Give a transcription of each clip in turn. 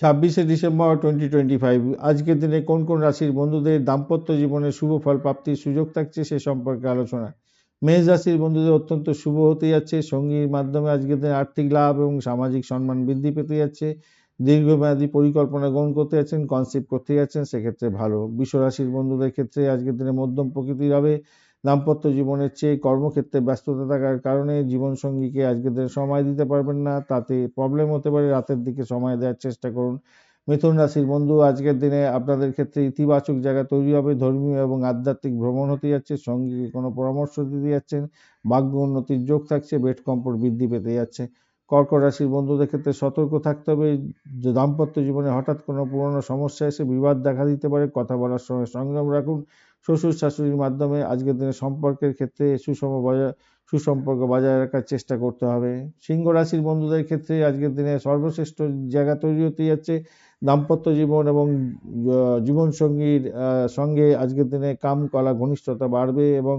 ছাব্বিশে December twenty twenty five আজকের দিনে কোন কোন রাশির বন্ধুদের দাম্পত্য জীবনে শুভ ফল প্রাপ্তির সুযোগ থাকছে সে সম্পর্কে আলোচনা। মেষ রাশির বন্ধুদের অত্যন্ত শুভ হতে যাচ্ছে, সঙ্গীর মাধ্যমে আজকের দিনে আর্থিক লাভ এবং সামাজিক সম্মান বৃদ্ধি পেতে যাচ্ছে। দীর্ঘমেয়াদী পরিকল্পনা গ্রহণ করতে যাচ্ছেন কনসেপ্ট করতে যাচ্ছেন, সেক্ষেত্রে ভালো। বিশ্ব রাশির বন্ধুদের ক্ষেত্রে আজকের দিনে মধ্যম প্রকৃতির হবে। দাম্পত্য জীবনের চেয়ে কর্মক্ষেত্রে ব্যস্ততা থাকার কারণে জীবনসঙ্গীকে আজকের দিনে সময় দিতে পারবেন না। তাতে প্রবলেম হতে পারে। রাতের দিকে সময় দেওয়ার চেষ্টা করুন। মিথুন রাশির বন্ধু, আজকের দিনে আপনাদের ক্ষেত্রে ইতিবাচক জায়গা তৈরি হবে। ধর্মীয় এবং আধ্যাত্মিক ভ্রমণ হতে যাচ্ছে। সঙ্গীকে কোনো পরামর্শ দিতে যাচ্ছেন। ভাগ্য উন্নতির যোগ থাকছে। বেড কম্পোর্ট বৃদ্ধি পেতে যাচ্ছে। কর্কট রাশির বন্ধুদের ক্ষেত্রে সতর্ক থাকতে হবে। যে দাম্পত্য জীবনে হঠাৎ কোনো পুরনো সমস্যা এসে বিবাদ দেখা দিতে পারে, কথা বলার সময় সংযম রাখুন। শ্বশুর শাশুড়ির মাধ্যমে আজকের দিনে সম্পর্কের ক্ষেত্রে সুষম বজায়, সুসম্পর্ক বজায় রাখার চেষ্টা করতে হবে। সিংহ রাশির বন্ধুদের ক্ষেত্রে আজকের দিনে সর্বশ্রেষ্ঠ জায়গা তৈরি হতে যাচ্ছে। দাম্পত্য জীবন এবং জীবনসঙ্গীর সঙ্গে আজকের দিনে কাম, কলা, ঘনিষ্ঠতা বাড়বে এবং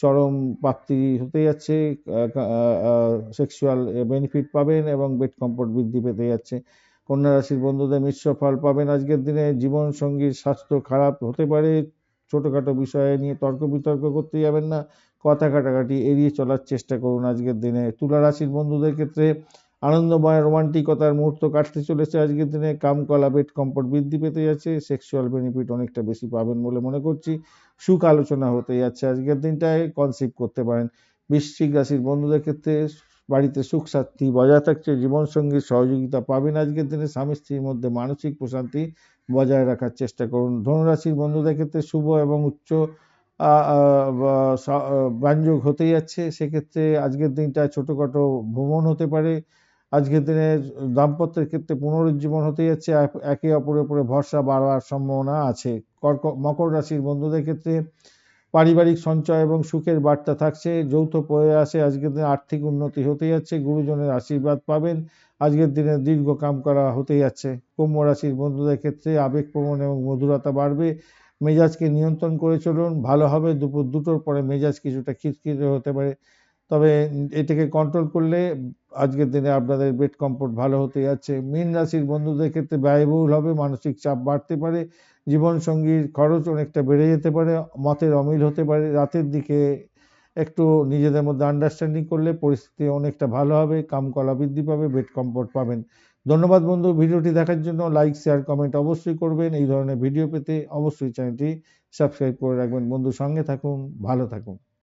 চরম পাত্রী হতে যাচ্ছে সেক্সুয়াল বেনিফিট পাবেন এবং বেড কমফোর্ট বৃদ্ধি পেতে যাচ্ছে। কন্যা রাশির বন্ধুদের মিশ্র ফল পাবেন। আজকের দিনে জীবন সঙ্গীর স্বাস্থ্য খারাপ হতে পারে। ছোটোখাটো বিষয়ে নিয়ে তর্ক বিতর্ক করতে যাবেন না। কথা কাটাকাটি এড়িয়ে চলার চেষ্টা করুন আজকের দিনে। তুলা রাশির বন্ধুদের ক্ষেত্রে আনন্দময় রোমান্টিকতার মুহূর্ত কাটতে চলেছে আজকের দিনে। কামকলা পেট কম্পট বৃদ্ধি পেতে যাচ্ছে সেক্সুয়াল বেনিফিট অনেকটা বেশি পাবেন বলে মনে করছি। সুখ আলোচনা হতে যাচ্ছে আজকের দিনটায় কনসিভ করতে পারেন। বৃশ্চিক রাশির বন্ধুদের ক্ষেত্রে বাড়িতে সুখ শান্তি বজায় থাকছে, জীবনসঙ্গীর সহযোগিতা পাবেন আজকের দিনে। স্বামী স্ত্রীর মধ্যে মানসিক প্রশান্তি বজায় রাখার চেষ্টা করুন। ধনুরাশির বন্ধুদের ক্ষেত্রে শুভ এবং উচ্চ ব্যঞ্জক হতে যাচ্ছে। সেক্ষেত্রে আজকের দিনটা ছোটোখাটো ভ্রমণ হতে পারে। আজকের দিনে দাম্পত্যের ক্ষেত্রে পুনরুজ্জীবন হতে যাচ্ছে একে অপরের উপরে ভরসা বাড়ার সম্ভাবনা আছে। কর্ক, মকর রাশির বন্ধুদের ক্ষেত্রে পারিবারিক সঞ্চয় এবং সুখের বার্তা থাকছে, যৌথ প্রয়াসে আজকের দিনে আর্থিক উন্নতি হতে যাচ্ছে, গুরুজনের আশীর্বাদ পাবেন। আজকের দিনে দীর্ঘ কাম করা হতে যাচ্ছে। কুম্ভ রাশির বন্ধুদের ক্ষেত্রে আবেগপ্রবণ এবং মধুরতা বাড়বে। মেজাজকে নিয়ন্ত্রণ করে চলুন, ভালো হবে, দুপুর দুটোর পরে মেজাজ কিছুটা খিটখিটে হতে পারে। তবে এটাকে কন্ট্রোল করলে আজকের দিনে আপনাদের বেড কম্ফোর্ট ভালো হতে যাচ্ছে। মীন রাশির বন্ধুদের ক্ষেত্রে ব্যয়বহুল হবে, মানসিক চাপ বাড়তে পারে, জীবনসঙ্গীর খরচ অনেকটা বেড়ে যেতে পারে, মতের অমিল হতে পারে, রাতের দিকে একটু নিজেদের মধ্যে আন্ডারস্ট্যান্ডিং করলে পরিস্থিতি অনেকটা ভালো হবে, কামকলা বৃদ্ধি পাবে বেড কম্ফোর্ট পাবেন। ধন্যবাদ বন্ধু, ভিডিওটি দেখার জন্য লাইক শেয়ার কমেন্ট অবশ্যই করবেন। এই ধরনের ভিডিও পেতে অবশ্যই চ্যানেলটি সাবস্ক্রাইব করে রাখবেন। বন্ধু সঙ্গে থাকুন, ভালো থাকুন।